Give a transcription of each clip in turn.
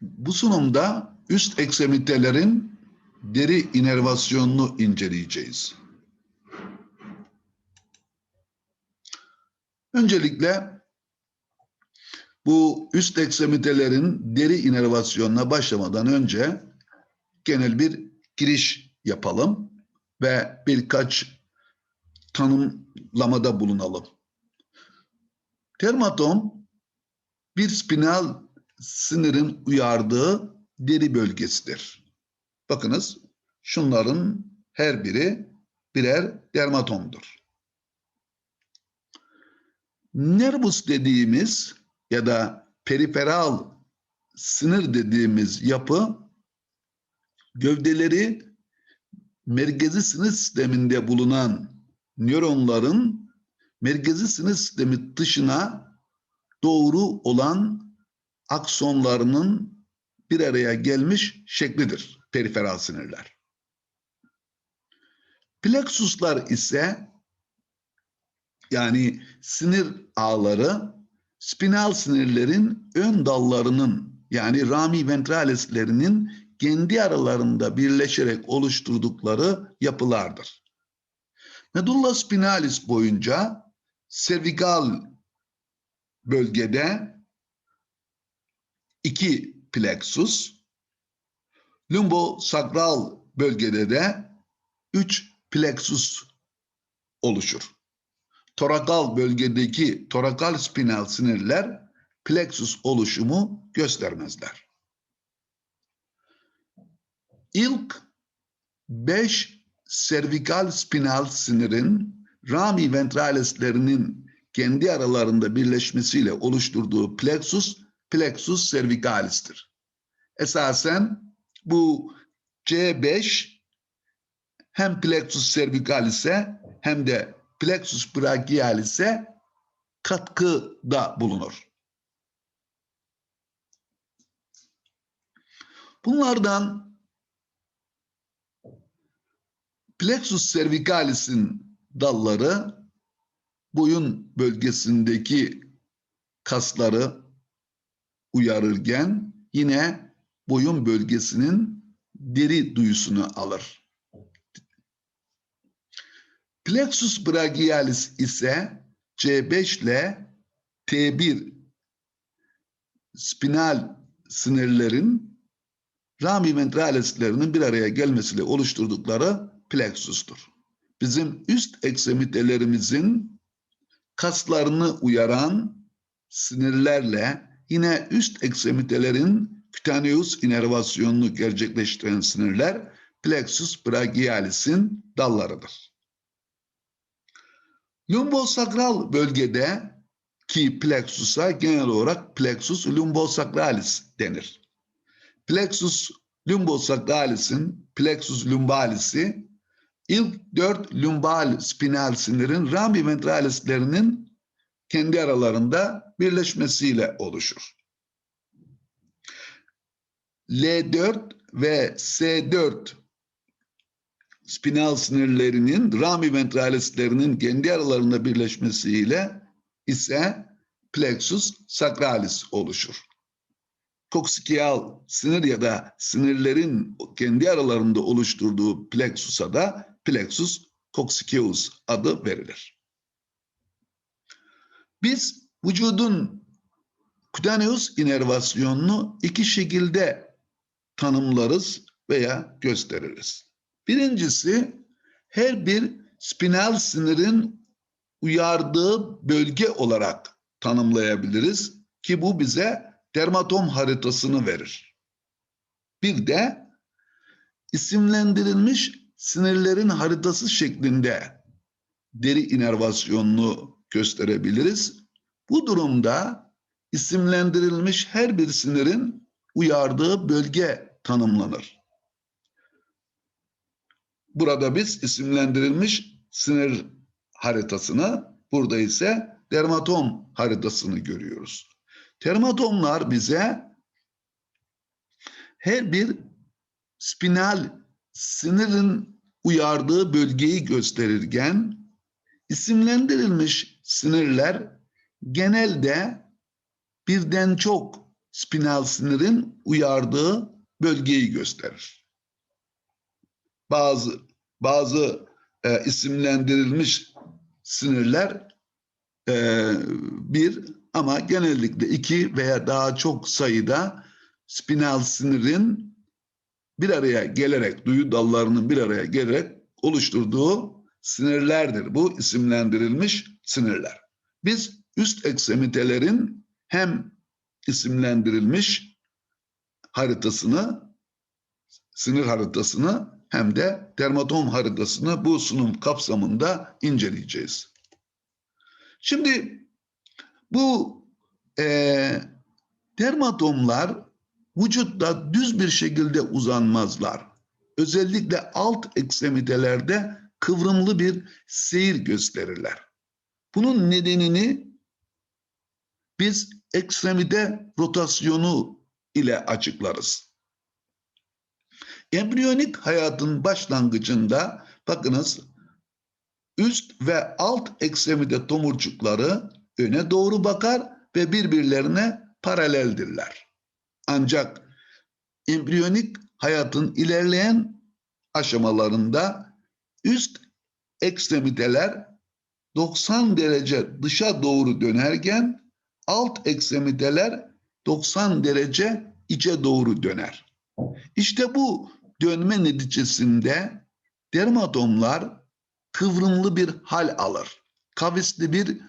Bu sunumda üst eksemitelerin deri inervasyonunu inceleyeceğiz. Öncelikle bu üst eksemitelerin deri inervasyonuna başlamadan önce genel bir giriş yapalım ve birkaç tanımlamada bulunalım. Termatom bir spinal sinirin uyardığı deri bölgesidir. Bakınız şunların her biri birer dermatomdur. Nervus dediğimiz ya da periferal sinir dediğimiz yapı gövdeleri merkezi sinir sisteminde bulunan nöronların merkezi sinir sistemi dışına doğru olan aksonlarının bir araya gelmiş şeklidir periferal sinirler. Plexuslar ise yani sinir ağları spinal sinirlerin ön dallarının yani rami ventralislerinin kendi aralarında birleşerek oluşturdukları yapılardır. Medulla spinalis boyunca servikal bölgede iki plexus, lumbosakral bölgede de üç plexus oluşur. Torakal bölgedeki torakal spinal sinirler plexus oluşumu göstermezler. İlk beş servikal spinal sinirin rami ventralislerinin kendi aralarında birleşmesiyle oluşturduğu plexus, plexus cervicalis'tir. Esasen bu C5 hem plexus cervicalis'e hem de plexus brachialis'e katkıda bulunur. Bunlardan plexus cervicalis'in dalları boyun bölgesindeki kasları uyarırken yine boyun bölgesinin deri duyusunu alır. Plexus brachialis ise C5 ile T1 spinal sinirlerin rami ventralislerinin bir araya gelmesiyle oluşturdukları plexustur. Bizim üst eksemitelerimizin kaslarını uyaran sinirlerle yine üst eksemitelerin cutaneus inervasyonunu gerçekleştiren sinirler plexus brachialis'in dallarıdır. Lumbosakral bölgede ki plexus'a genel olarak plexus lumbosakralis denir. Plexus lumbosacralis'in plexus lumbalis'i ilk dört lumbal spinal sinirin rami ventralislerinin kendi aralarında birleşmesiyle oluşur. L4 ve S4 spinal sinirlerinin rami ventralislerinin kendi aralarında birleşmesiyle ise plexus sacralis oluşur. Koksikial sinir ya da sinirlerin kendi aralarında oluşturduğu plexusa da plexus coccicus adı verilir. Biz vücudun cutaneus inervasyonunu iki şekilde tanımlarız veya gösteririz. Birincisi her bir spinal sinirin uyardığı bölge olarak tanımlayabiliriz ki bu bize dermatom haritasını verir. Bir de isimlendirilmiş sinirlerin haritası şeklinde deri inervasyonunu gösterebiliriz. Bu durumda isimlendirilmiş her bir sinirin uyardığı bölge tanımlanır. Burada biz isimlendirilmiş sinir haritasını, burada ise dermatom haritasını görüyoruz. Termatomlar bize her bir spinal sinirin uyardığı bölgeyi gösterirken isimlendirilmiş sinirler genelde birden çok spinal sinirin uyardığı bölgeyi gösterir. Bazı bazı e, isimlendirilmiş sinirler e, bir ama genellikle iki veya daha çok sayıda spinal sinirin bir araya gelerek, duyu dallarının bir araya gelerek oluşturduğu sinirlerdir. Bu isimlendirilmiş sinirler. Biz üst eksemitelerin hem isimlendirilmiş haritasını, sinir haritasını hem de dermatom haritasını bu sunum kapsamında inceleyeceğiz. Şimdi bu e, dermatomlar vücutta düz bir şekilde uzanmazlar. Özellikle alt eksemitelerde kıvrımlı bir seyir gösterirler. Bunun nedenini biz ekstremite rotasyonu ile açıklarız. Embriyonik hayatın başlangıcında bakınız üst ve alt ekstremite tomurcukları öne doğru bakar ve birbirlerine paraleldirler. Ancak embriyonik hayatın ilerleyen aşamalarında üst ekstremiteler 90 derece dışa doğru dönerken alt ekstremiteler 90 derece içe doğru döner. İşte bu dönme neticesinde dermatomlar kıvrımlı bir hal alır. Kavisli bir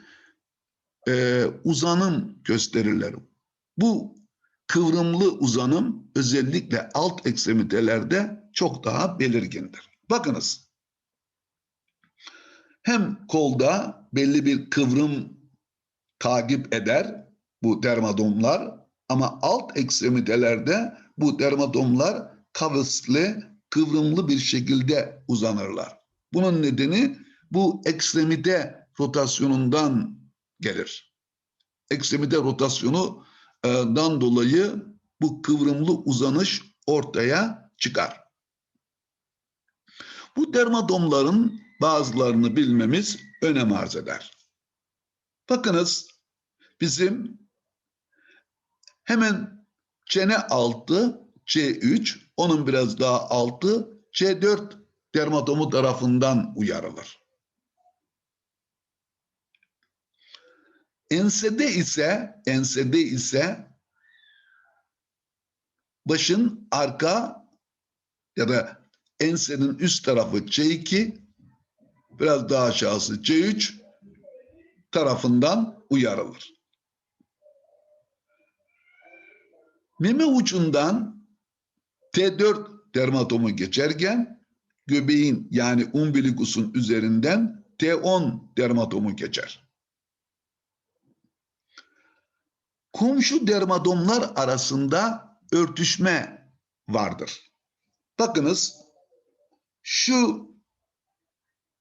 e, uzanım gösterirler. Bu kıvrımlı uzanım özellikle alt ekstremitelerde çok daha belirgindir. Bakınız. Hem kolda belli bir kıvrım takip eder bu dermatomlar ama alt ekstremitelerde bu dermatomlar kavisli, kıvrımlı bir şekilde uzanırlar. Bunun nedeni bu ekstremite rotasyonundan gelir. Ekstremite rotasyonundan dolayı bu kıvrımlı uzanış ortaya çıkar. Bu dermatomların bazılarını bilmemiz önem arz eder. Bakınız bizim hemen çene altı C3, onun biraz daha altı C4 dermatomu tarafından uyarılır. Ensede ise ensede ise başın arka ya da ensenin üst tarafı C2 biraz daha aşağısı C3 tarafından uyarılır. Meme ucundan T4 dermatomu geçerken göbeğin yani umbilikusun üzerinden T10 dermatomu geçer. Komşu dermatomlar arasında örtüşme vardır. Bakınız şu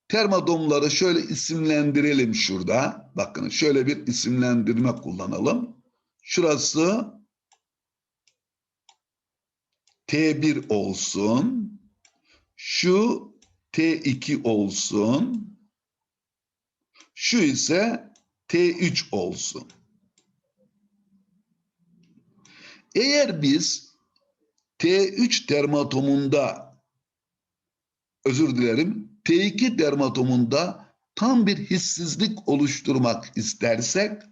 termadomları şöyle isimlendirelim şurada. Bakın şöyle bir isimlendirme kullanalım. Şurası T1 olsun. Şu T2 olsun. Şu ise T3 olsun. Eğer biz T3 dermatomunda özür dilerim T2 dermatomunda tam bir hissizlik oluşturmak istersek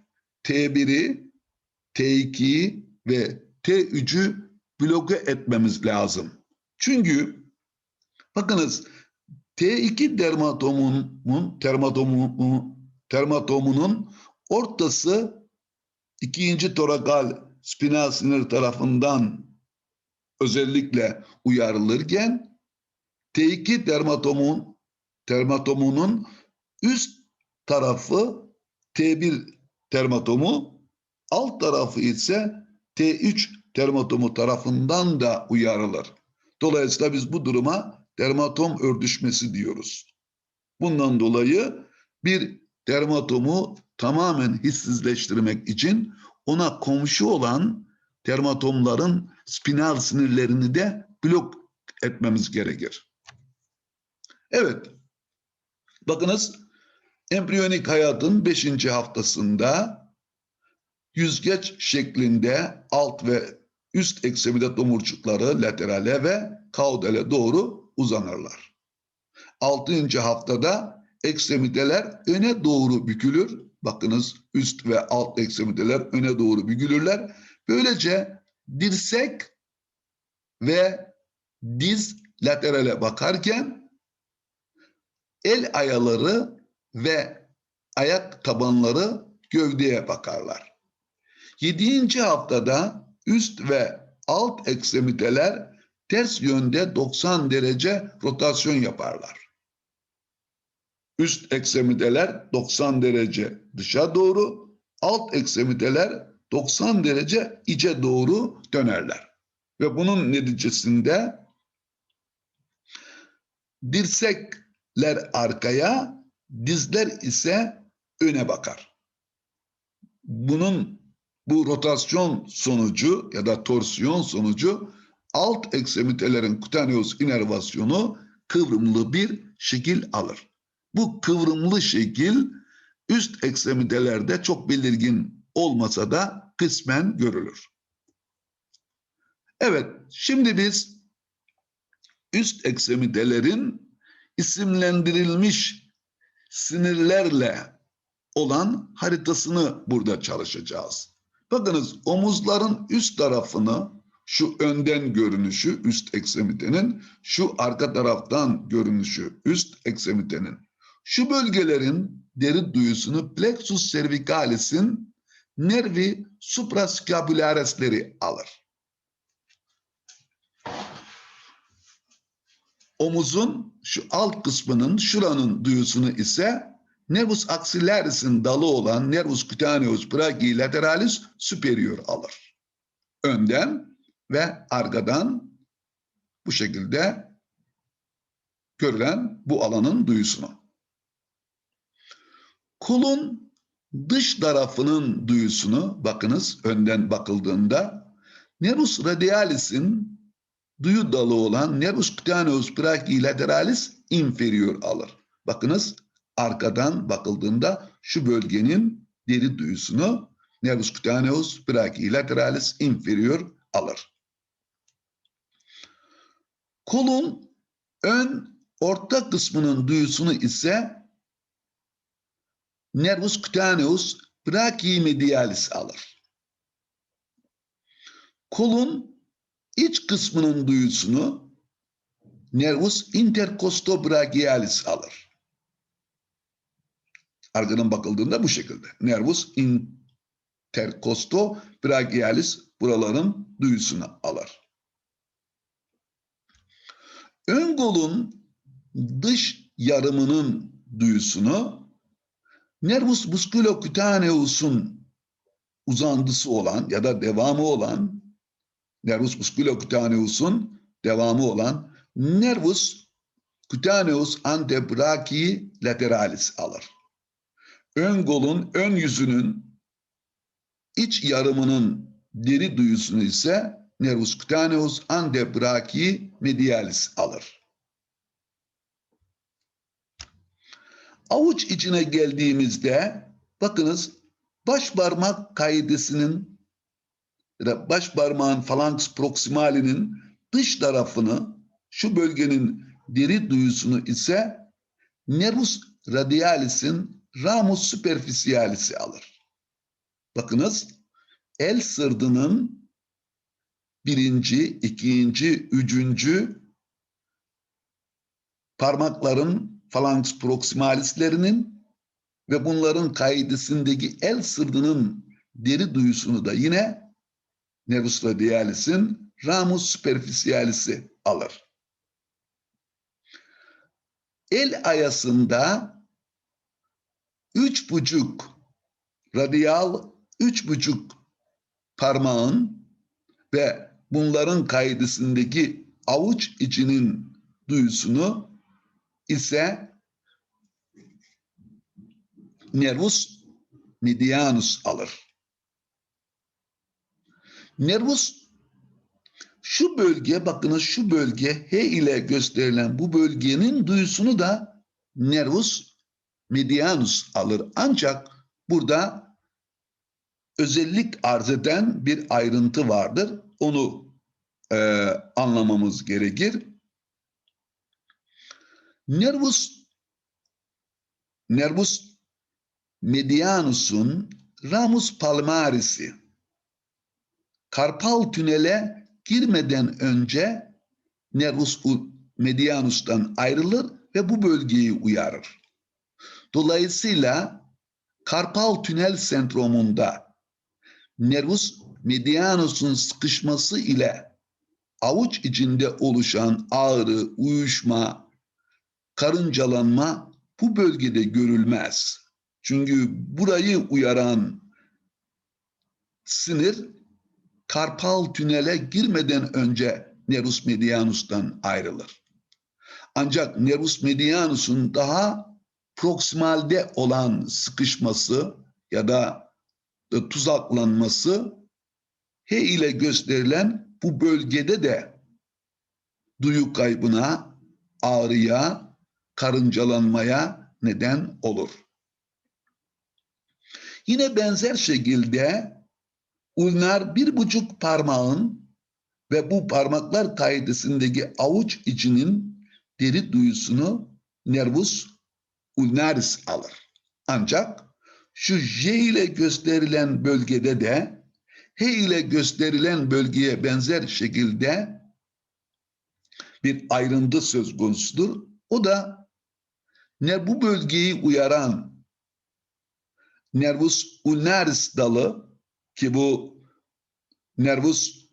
T1'i, T2'yi ve T3'ü bloke etmemiz lazım. Çünkü bakınız T2 dermatomunun termatomu, termatomunun ortası ikinci torakal spinal sinir tarafından özellikle uyarılırken T2 dermatomun dermatomunun üst tarafı T1 dermatomu, alt tarafı ise T3 dermatomu tarafından da uyarılır. Dolayısıyla biz bu duruma dermatom örtüşmesi diyoruz. Bundan dolayı bir dermatomu tamamen hissizleştirmek için ona komşu olan dermatomların spinal sinirlerini de blok etmemiz gerekir. Evet. Bakınız embriyonik hayatın 5. haftasında yüzgeç şeklinde alt ve üst eksemide tomurcukları laterale ve kaudale doğru uzanırlar. Altıncı haftada eksemiteler öne doğru bükülür. Bakınız üst ve alt eksemiteler öne doğru bükülürler. Böylece dirsek ve diz laterale bakarken el ayaları ve ayak tabanları gövdeye bakarlar. Yedinci haftada üst ve alt eksemiteler ters yönde 90 derece rotasyon yaparlar. Üst eksemiteler 90 derece dışa doğru, alt eksemiteler 90 derece içe doğru dönerler. Ve bunun neticesinde dirsekler arkaya, dizler ise öne bakar. Bunun bu rotasyon sonucu ya da torsiyon sonucu alt eksemitelerin kutaneus inervasyonu kıvrımlı bir şekil alır. Bu kıvrımlı şekil üst eksemitelerde çok belirgin olmasa da kısmen görülür. Evet, şimdi biz üst eksemitelerin isimlendirilmiş sinirlerle olan haritasını burada çalışacağız. Bakınız omuzların üst tarafını şu önden görünüşü üst eksemitenin, şu arka taraftan görünüşü üst eksemitenin, şu bölgelerin deri duyusunu plexus cervicalis'in nervi supraskapularesleri alır. Omuzun şu alt kısmının şuranın duyusunu ise nervus axillaris'in dalı olan nervus cutaneus brachiolateralis superior alır. Önden ve arkadan bu şekilde görülen bu alanın duyusunu. Kulun dış tarafının duyusunu bakınız önden bakıldığında nervus radialis'in duyu dalı olan nervus cutaneus brachiolateralis inferior alır. Bakınız arkadan bakıldığında şu bölgenin deri duyusunu nervus cutaneus brachiolateralis inferior alır. Kolun ön orta kısmının duyusunu ise nervus cutaneus brachimedialis alır. Kolun iç kısmının duyusunu nervus intercostobrachialis alır. Arkadan bakıldığında bu şekilde. Nervus intercostobrachialis buraların duyusunu alır. Ön kolun dış yarımının duyusunu nervus musculocutaneus'un uzantısı olan ya da devamı olan nervus musculocutaneus'un devamı olan nervus cutaneus antebrachii lateralis alır. Ön kolun ön yüzünün iç yarımının deri duyusunu ise nervus cutaneus antebrachii medialis alır. Avuç içine geldiğimizde bakınız baş parmak kaidesinin ya da baş parmağın phalanx proximalinin dış tarafını şu bölgenin deri duyusunu ise nervus radialis'in ramus superficialis'i alır. Bakınız el sırdının birinci, ikinci, üçüncü parmakların phalanx proximalislerinin ve bunların kaidesindeki el sırdının deri duyusunu da yine nervus radialis'in ramus superficialis'i alır. El ayasında üç buçuk radial üç buçuk parmağın ve bunların kaidesindeki avuç içinin duyusunu ise nervus medianus alır. Nervus şu bölge bakınız şu bölge H ile gösterilen bu bölgenin duyusunu da nervus medianus alır. Ancak burada özellik arz eden bir ayrıntı vardır. Onu e, anlamamız gerekir. Nervus nervus medianus'un ramus palmaris'i karpal tünele girmeden önce nervus medianus'tan ayrılır ve bu bölgeyi uyarır. Dolayısıyla karpal tünel sendromunda nervus medianus'un sıkışması ile avuç içinde oluşan ağrı, uyuşma, karıncalanma bu bölgede görülmez. Çünkü burayı uyaran sinir karpal tünele girmeden önce nervus medianus'tan ayrılır. Ancak nervus medianus'un daha proksimalde olan sıkışması ya da tuzaklanması H ile gösterilen bu bölgede de duyu kaybına, ağrıya, karıncalanmaya neden olur. Yine benzer şekilde ulnar bir buçuk parmağın ve bu parmaklar kaidesindeki avuç içinin deri duyusunu nervus ulnaris alır. Ancak şu J ile gösterilen bölgede de H ile gösterilen bölgeye benzer şekilde bir ayrıntı söz konusudur. O da ne bu bölgeyi uyaran nervus ulnaris dalı ki bu nervus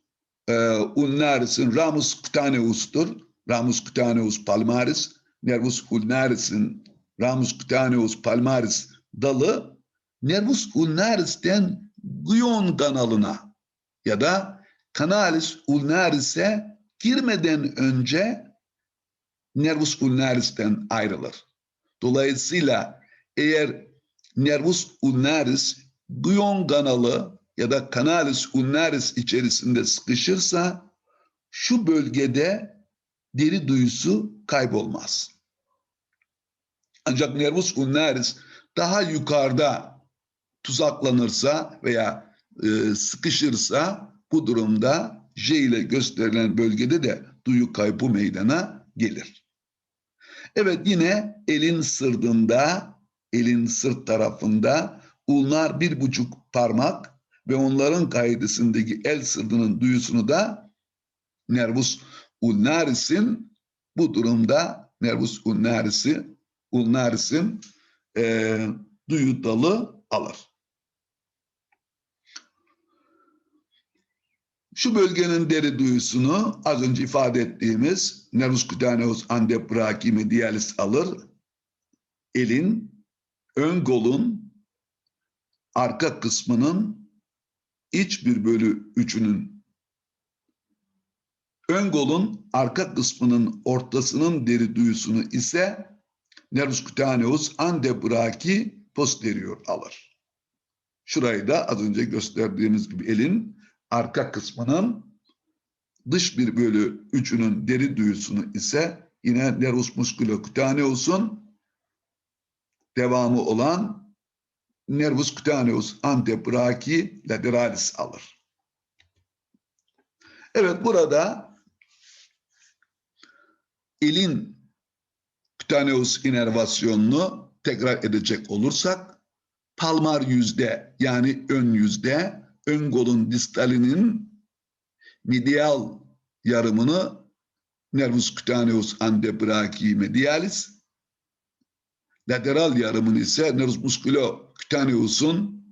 e, ulnaris'in ramus cutaneus'tur. Ramus cutaneus palmaris, nervus ulnaris'in ramus cutaneus palmaris dalı nervus ulnaris'ten guyon kanalına ya da canalis ulnaris'e girmeden önce nervus ulnaris'ten ayrılır. Dolayısıyla eğer nervus ulnaris guyon kanalı ya da canalis ulnaris içerisinde sıkışırsa şu bölgede deri duyusu kaybolmaz. Ancak nervus ulnaris daha yukarıda tuzaklanırsa veya e, sıkışırsa bu durumda J ile gösterilen bölgede de duyu kaybı meydana gelir. Evet yine elin sırtında, elin sırt tarafında ulnar bir buçuk parmak ve onların kaidesindeki el sırtının duyusunu da nervus ulnaris'in bu durumda nervus ulnaris'i ulnaris'in e, duyu dalı alır. Şu bölgenin deri duyusunu az önce ifade ettiğimiz nervus cutaneus antebrachii medialis alır. Elin, ön kolun, arka kısmının iç bir bölü üçünün ön kolun arka kısmının ortasının deri duyusunu ise nervus cutaneus antebrachii posterior alır. Şurayı da az önce gösterdiğimiz gibi elin arka kısmının dış bir bölü üçünün deri duyusunu ise yine nervus musculocutaneus'un devamı olan nervus cutaneus antebrachii lateralis alır. Evet burada elin cutaneus inervasyonunu tekrar edecek olursak palmar yüzde yani ön yüzde ön kolun distalinin medial yarımını nervus cutaneus antebrachii medialis lateral yarımını ise nervus musculocutaneus'un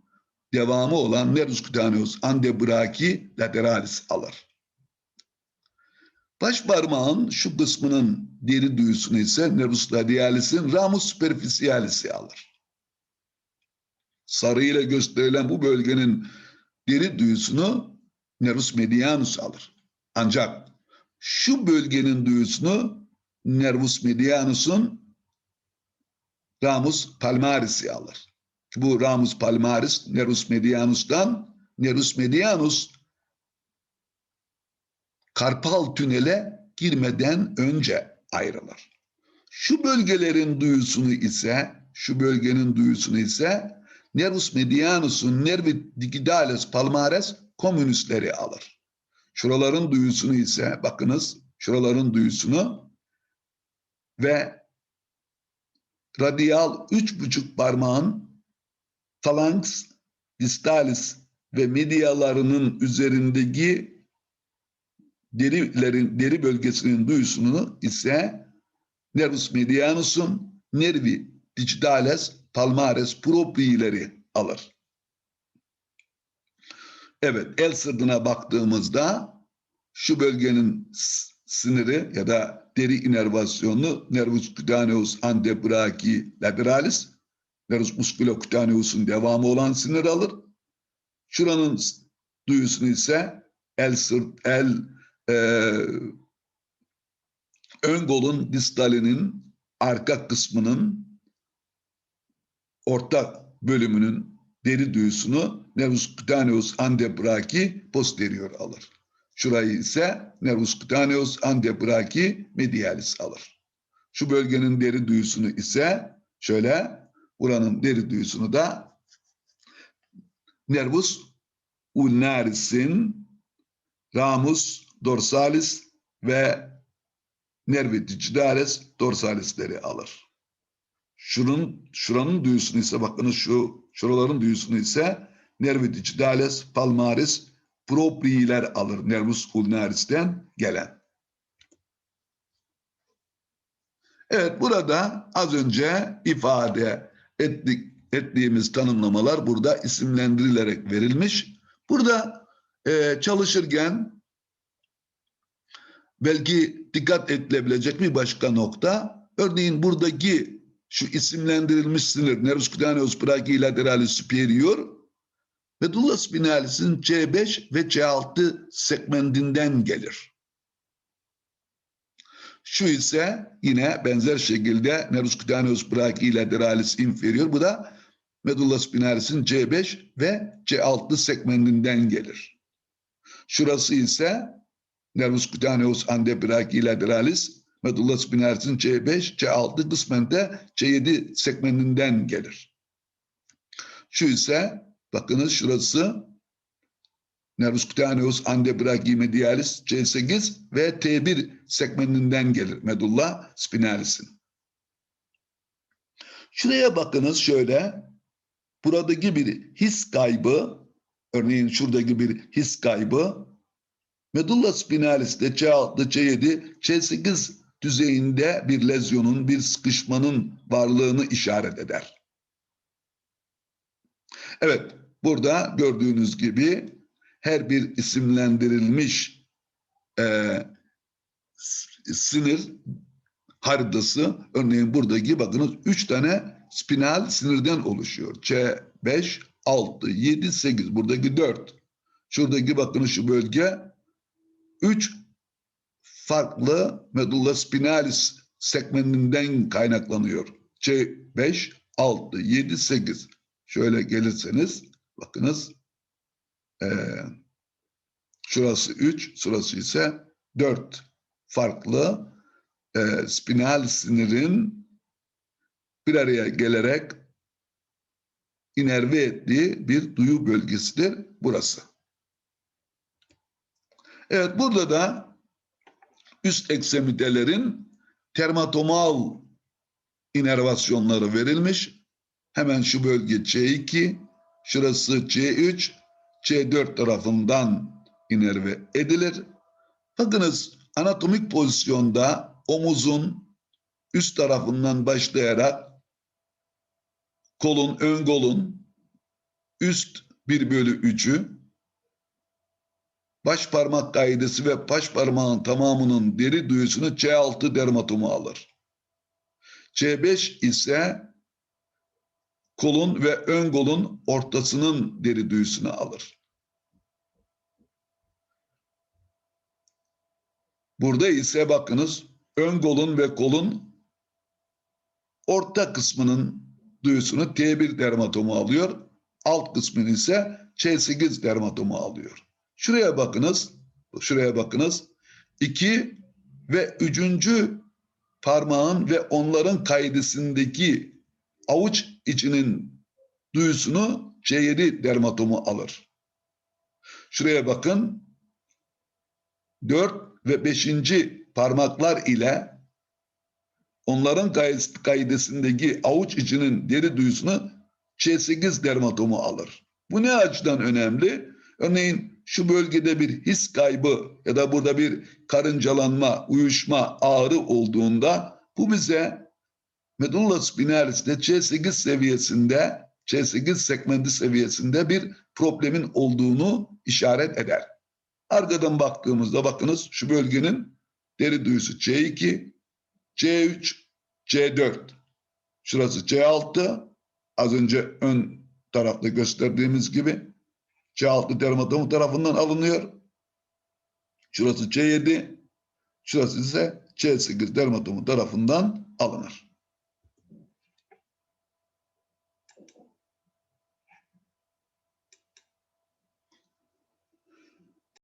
devamı olan nervus cutaneus antebrachii lateralis alır. Baş parmağın şu kısmının deri duyusunu ise nervus radialis'in ramus superficialis'i alır. Sarı ile gösterilen bu bölgenin deri duyusunu nervus medianus alır. Ancak şu bölgenin duyusunu nervus medianus'un ramus palmaris'i alır. Bu ramus palmaris nervus medianus'tan nervus medianus karpal tünele girmeden önce ayrılır. Şu bölgelerin duyusunu ise şu bölgenin duyusunu ise nervus medianus'un nervi digitalis palmares communisleri alır. Şuraların duyusunu ise bakınız şuraların duyusunu ve radial üç buçuk parmağın phalanx distalis ve medialarının üzerindeki derilerin deri bölgesinin duyusunu ise nervus medianus'un nervi digitalis palmares propriileri alır. Evet, el sırtına baktığımızda şu bölgenin siniri ya da deri inervasyonu nervus cutaneus antebrachi lateralis, nervus musculocutaneus'un devamı olan sinir alır. Şuranın duyusunu ise el sırt, el e, ön kolun distalinin arka kısmının orta bölümünün deri duyusunu nervus cutaneus antebrachi posterior alır. Şurayı ise nervus cutaneus antebrachi medialis alır. Şu bölgenin deri duyusunu ise şöyle buranın deri duyusunu da nervus ulnaris'in ramus dorsalis ve nervi digitalis dorsalisleri alır. Şunun, şuranın duyusunu ise bakınız şu şuraların duyusunu ise nervi digitalis palmaris propriiler alır. Nervus ulnaris'ten gelen. Evet burada az önce ifade ettik, ettiğimiz tanımlamalar burada isimlendirilerek verilmiş. Burada e, çalışırken belki dikkat edilebilecek bir başka nokta. Örneğin buradaki şu isimlendirilmiş sinir nervus cutaneus brachilateralis superior medulla spinalis'in C5 ve C6 segmentinden gelir. Şu ise yine benzer şekilde nervus cutaneus brachilateralis inferior bu da medulla spinalis'in C5 ve C6 segmentinden gelir. Şurası ise nervus cutaneus antebrachilateralis medulla spinalis'in C5, C6 kısmen de C7 segmentinden gelir. Şu ise bakınız şurası nervus cutaneus antebrachimedialis C8 ve T1 segmentinden gelir medulla spinalis'in. Şuraya bakınız şöyle buradaki bir his kaybı örneğin şuradaki bir his kaybı medulla spinalis'te C6, C7, C8 düzeyinde bir lezyonun, bir sıkışmanın varlığını işaret eder. Evet, burada gördüğünüz gibi her bir isimlendirilmiş e, sinir haritası, örneğin buradaki bakınız üç tane spinal sinirden oluşuyor. C5, 6, 7, 8, buradaki 4. Şuradaki bakınız şu bölge 3 farklı medulla spinalis segmentinden kaynaklanıyor. C5, 6, 7, 8. Şöyle gelirseniz bakınız eee, şurası 3, şurası ise 4 farklı eee spinal sinirin bir araya gelerek inerve ettiği bir duyu bölgesidir burası. Evet burada da üst eksemitelerin termatomal inervasyonları verilmiş. Hemen şu bölge C2, şurası C3, C4 tarafından inerve edilir. Bakınız anatomik pozisyonda omuzun üst tarafından başlayarak kolun, ön kolun üst bir bölü üçü baş parmak kaidesi ve baş parmağın tamamının deri duyusunu C6 dermatomu alır. C5 ise kolun ve ön kolun ortasının deri duyusunu alır. Burada ise bakınız ön kolun ve kolun orta kısmının duyusunu T1 dermatomu alıyor. Alt kısmını ise C8 dermatomu alıyor. Şuraya bakınız. Şuraya bakınız. İki ve üçüncü parmağın ve onların kaydısındaki avuç içinin duyusunu C7 dermatomu alır. Şuraya bakın. 4 ve 5. parmaklar ile onların kaidesindeki avuç içinin deri duyusunu C8 dermatomu alır. Bu ne açıdan önemli? Örneğin şu bölgede bir his kaybı ya da burada bir karıncalanma, uyuşma, ağrı olduğunda bu bize medulla spinalis'te C8 seviyesinde, C8 segmenti seviyesinde bir problemin olduğunu işaret eder. Arkadan baktığımızda bakınız şu bölgenin deri duyusu C2, C3, C4. Şurası C6. Az önce ön tarafta gösterdiğimiz gibi C6 dermatomu tarafından alınıyor. Şurası C7. Şurası ise C8 dermatomu tarafından alınır.